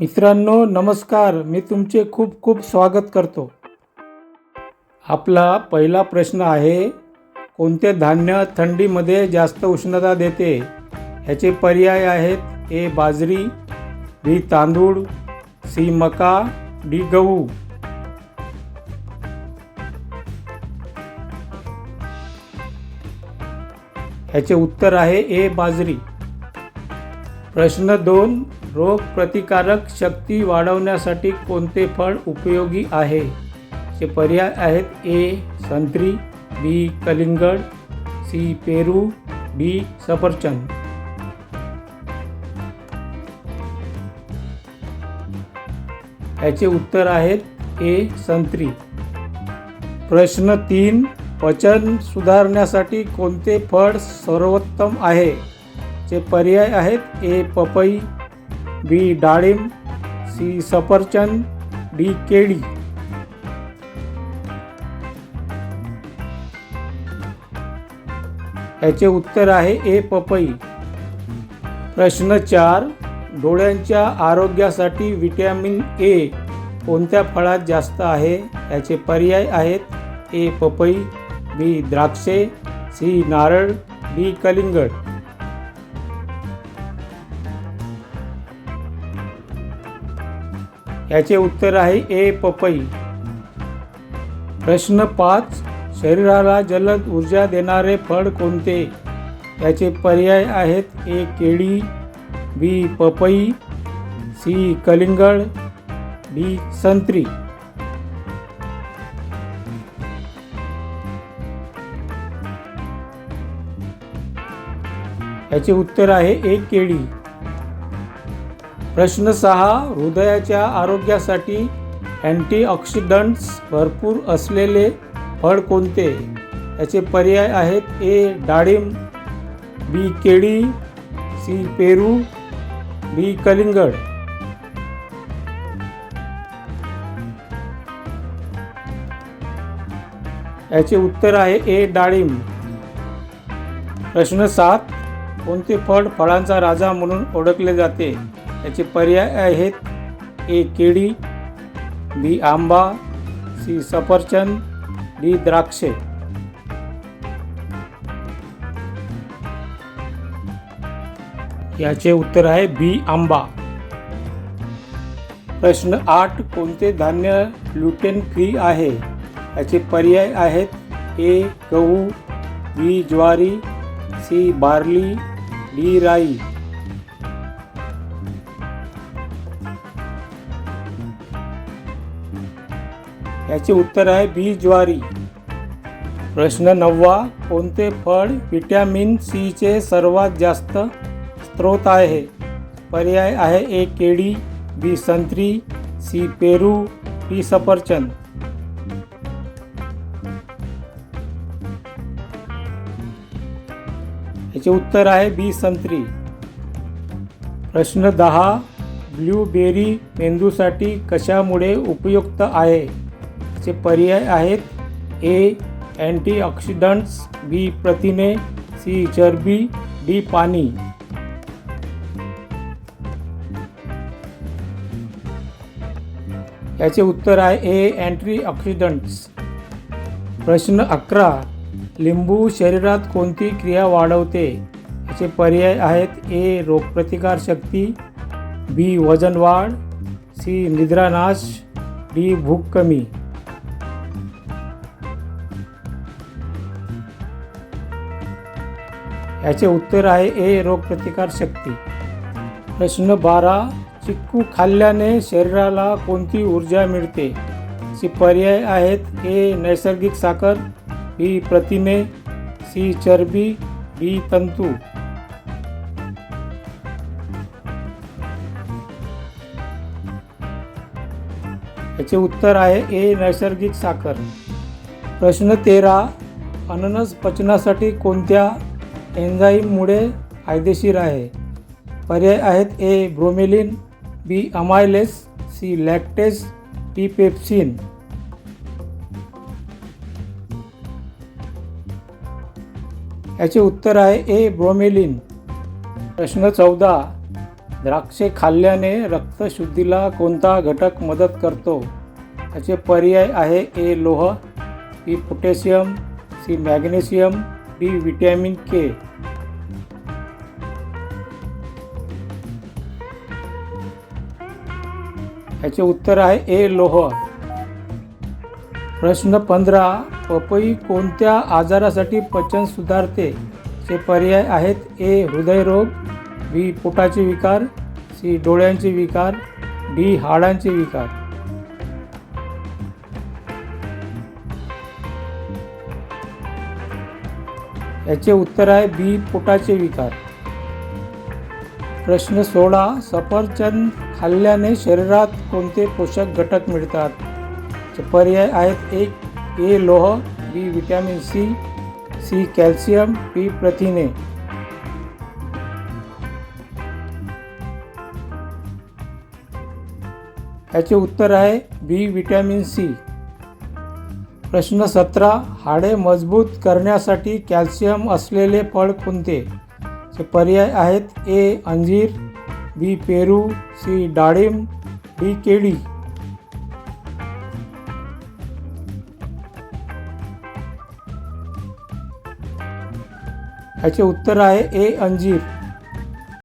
मित्रांनो नमस्कार. मी तुमचे खूप खूप स्वागत करतो. आपला पहिला प्रश्न आहे कोणते धान्य थंडीमध्ये जास्त उष्णता देते? ह्याचे पर्याय आहेत ए बाजरी बी तांदूळ सी मका डी गहू. ह्याचे उत्तर आहे ए बाजरी. प्रश्न दोन रोगप्रतिकारक शक्ती वाढवण्यासाठी कोणते फळ उपयोगी आहे? चे पर्याय आहेत ए संत्री बी कलिंगड सी पेरू बी सफरचंद. याचे उत्तर आहेत ए संत्री. प्रश्न तीन पचन सुधारण्यासाठी कोणते फळ सर्वोत्तम आहे? चे पर्याय आहेत ए पपई बी डाळिंब सी सफरचंद डी केळी. याचे उत्तर आहे ए पपई. प्रश्न चार डोळ्यांच्या आरोग्यासाठी विटॅमिन ए कोणत्या फळात जास्त आहे? याचे पर्याय आहेत ए पपई बी द्राक्षे सी नारळ डी कलिंगड. याचे उत्तर आहे ए पपई. प्रश्न पाच शरीराला जलद ऊर्जा देणारे फळ कोणते? याचे पर्याय आहेत ए केळी बी पपई सी कलिंगड डी संत्री. याचे उत्तर आहे एक केळी. प्रश्न सहा हृदयाच्या आरोग्यासाठी अँटीऑक्सिडंट्स भरपूर असलेले फळ कोणते? याचे पर्याय आहेत ए डाळिंब बी केळी सी पेरू बी कलिंगड. याचे उत्तर आहे ए डाळिंब. प्रश्न सात कोणते फळ फळांचा राजा म्हणून ओळखले जाते? याचे पर्याय आहेत. ए केळी बी आंबा सी सफरचंद डी द्राक्षे. याचे उत्तर आहे बी आंबा. प्रश्न आठ कोणते धान्य ग्लुटेन फ्री आहे? याचे पर्याय आहेत. ए गहू बी ज्वारी सी बार्ली डी राई. याचे उत्तर आहे बी ज्वारी. प्रश्न नववा कोणते फळ व्हिटॅमिन सीचे सर्वात जास्त स्रोत आहे? पर्याय आहे ए केळी बी संत्री सी पेरू डी सफरचंद. याचे उत्तर आहे बी संत्री. प्रश्न दहा ब्लूबेरी मेंदूसाठी कशामुळे उपयुक्त आहे? चे पर्याय आहेत. ए अँटीऑक्सिडंट्स बी प्रथिने. सी चरबी. डी पाणी. याचे उत्तर आहे ए अँटीऑक्सिडंट्स प्रश्न अकरा लिंबू शरीरात कोणती क्रिया वाढवते? याचे पर्याय आहेत ए रोगप्रतिकार शक्ती. बी वजन वाढ. सी निद्रानाश. डी भूक कमी. याचे उत्तर आहे ए रोगप्रतिकार शक्ती. प्रश्न बारा चिक्कू खाल्ल्याने शरीराला कोणती ऊर्जा मिळते? सी पर्याय आहेत. ए नैसर्गिक साखर. बी प्रतिमे सी चरबी. बी तंतू. याचे उत्तर आहे ए नैसर्गिक साखर. प्रश्न तेरा अननस पचनासाठी कोणत्या एन्झाईममुळे फायदेशीर आहे. पर्याय आहेत A bromelain B amylase C lactase P pepsin. याचे उत्तर आहे ए ब्रोमेलिन. प्रश्न चौदा. द्राक्षे खाल्ल्याने रक्तशुद्धीला कोणता घटक मदत करतो? याचे पर्याय आहे ए लोह B potassium C magnesium B vitamin K. याचे उत्तर आहे ए लोह. प्रश्न पंधरा पपई कोणत्या आजारासाठी पचन सुधारते? चे पर्याय आहेत ए हृदयरोग बी पोटाचे विकार सी डोळ्यांचे विकार डी हाडांचे विकार. याचे उत्तर आहे बी पोटाचे विकार. प्रश्न सोळा सफरचंद खाल्ल्याने शरीरात कोणते पोषक घटक मिळतात? पर्याय आहेत एक ए लोह B vitamin C C calcium B प्रथिने. याचे उत्तर आहे बी विटॅमिन सी. प्रश्न सतरा हाडे मजबूत करण्यासाठी कॅल्शियम असलेले फळ कोणते? पर्याय आहेत ए अंजीर बी पेरू सी डाळिंब डी केळी. याचे उत्तर आहे ए अंजीर.